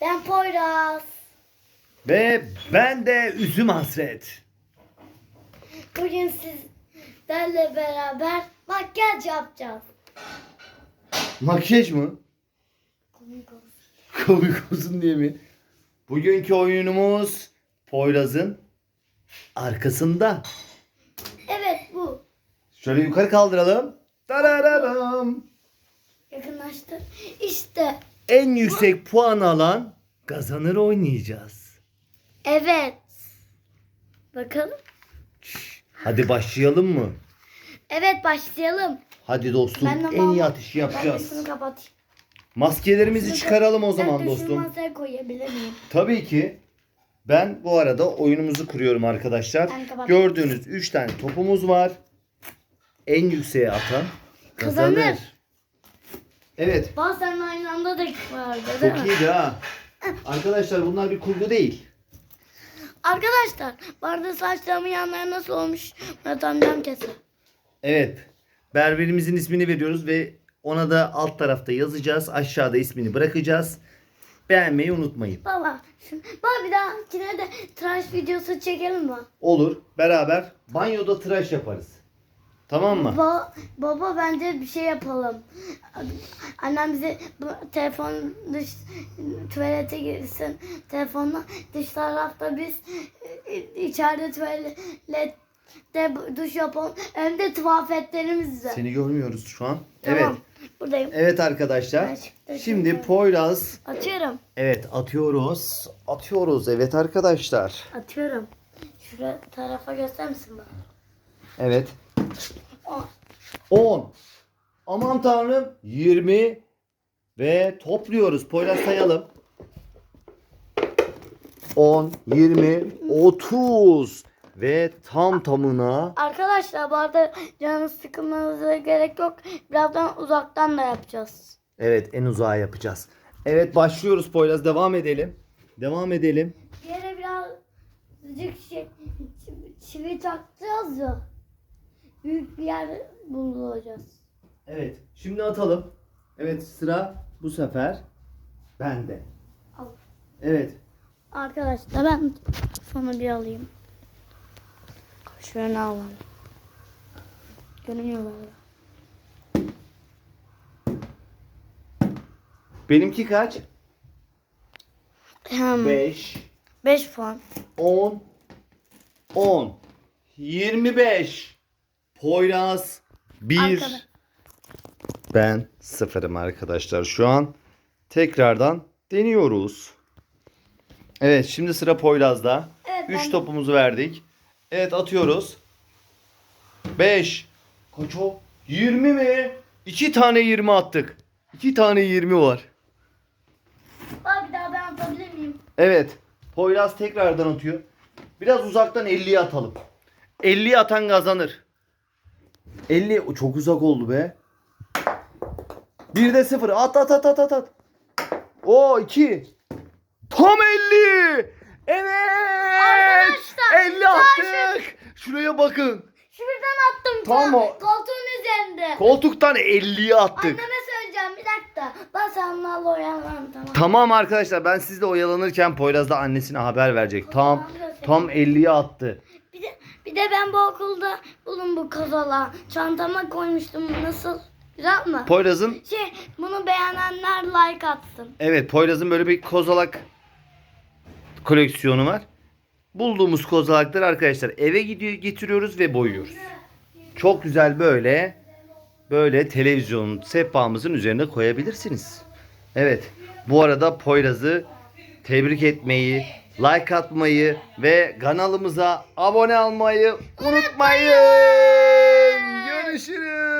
Ben Poyraz. Ve ben de üzüm hasret. Bugün sizlerle beraber makyaj yapacağız. Makyaj mı? Komik olsun. Komik olsun diye mi? Bugünkü oyunumuz Poyraz'ın arkasında. Evet bu. Şöyle yukarı kaldıralım. Tarararam. Yakınlaştı. İşte. En yüksek puan alan kazanır oynayacağız. Evet. Bakalım. Hadi başlayalım mı? Evet başlayalım. Hadi dostum Ben de en iyi Ben yapacağız. şunu kapatayım. Maskelerimizi çıkaralım o Ben zaman de şunu dostum. masaya koyabilir miyim? Tabii ki. Ben bu arada oyunumuzu kuruyorum arkadaşlar. Ben kapattım. Gördüğünüz 3 tane topumuz var. En yükseğe atan kazanır. Kazanır. Evet. Bazen aynı anda da vardı değil Çok mi? iyiydi ha. Arkadaşlar bunlar bir kurgu değil. Arkadaşlar bu arada saçlarımın yanları nasıl olmuş? Murat amcam keser. Evet. Berberimizin ismini veriyoruz ve ona da alt tarafta yazacağız. Aşağıda ismini bırakacağız. Beğenmeyi unutmayın. Baba, şimdi, baba bir dahakine de tıraş videosu çekelim mi? Olur. Beraber banyoda tıraş yaparız. Tamam mı? Ba- baba bence bir şey yapalım. Annem bize telefon dış tuvalete girsin. Telefonla dış tarafta biz e, içeride tuvalette bu- duş yapalım. Hem de tuhafetlerimizle. Seni görmüyoruz şu an. Tamam. Evet. Buradayım. Evet arkadaşlar. Şimdi Poyraz Atıyorum. Evet atıyoruz. Atıyoruz evet arkadaşlar. Atıyorum. Şuraya tarafa göster misin bana? Evet. O- 10. Aman tanrım 20 ve topluyoruz. Poyraz sayalım. 10, 20, 30 ve tam tamına Arkadaşlar bu arada canınız sıkılmanıza gerek yok. Birazdan uzaktan da yapacağız. evet en uzağa yapacağız. Evet başlıyoruz Poyraz devam edelim. Devam edelim. Bir yere birazcık şey, çivi, çivi takacağız ya. Büyük bir yer bulacağız. Evet şimdi atalım. Evet sıra bu sefer bende. Al. Evet Arkadaşlar ben sana bir alayım. Şöyle alalım. Görünüyor galiba. benimki kaç? Hem 5 5 puan. 10 10 25 Poyraz 1 Arkada. Ben sıfırım arkadaşlar şu an. Tekrardan deniyoruz. Evet şimdi sıra Poyraz'da. Evet, 3 ben- topumuzu verdik. Evet atıyoruz. 5 Kaç o? 20 mi? 2 tane 20 attık. 2 tane 20 var. Bak bir daha ben atabilir miyim? Evet. Poyraz tekrardan atıyor. Biraz uzaktan 50'ye atalım. 50'ye atan kazanır. 50 O çok uzak oldu be. 1'de 0. At at at at at at. O 2. Tam 50. Evet. Arkadaşlar, 50 attık. Şuraya bakın. Şuradan attım. Tamam ta- o. Koltuğun üzerinde. Koltuktan 50'ye attık. Anneme söyleyeceğim bir dakika. Ben seninle oyalan tamam. Tamam arkadaşlar ben sizle oyalanırken Poyraz da annesine haber verecek. Tam tam 50'ye attı. Bir de, bir de ben bu okulda bulun bu kozala. Çantama koymuştum. Nasıl? Güzel mi? Poyraz'ın Şey bunu beğenenler like atsın. Evet Poyraz'ın böyle bir kozalak koleksiyonu var. Bulduğumuz kozalakları arkadaşlar eve gidiyor getiriyoruz ve boyuyoruz. Çok güzel böyle böyle televizyon sehpamızın üzerine koyabilirsiniz. Evet. Bu arada Poyraz'ı tebrik etmeyi, like atmayı ve kanalımıza abone olmayı unutmayın. Görüşürüz.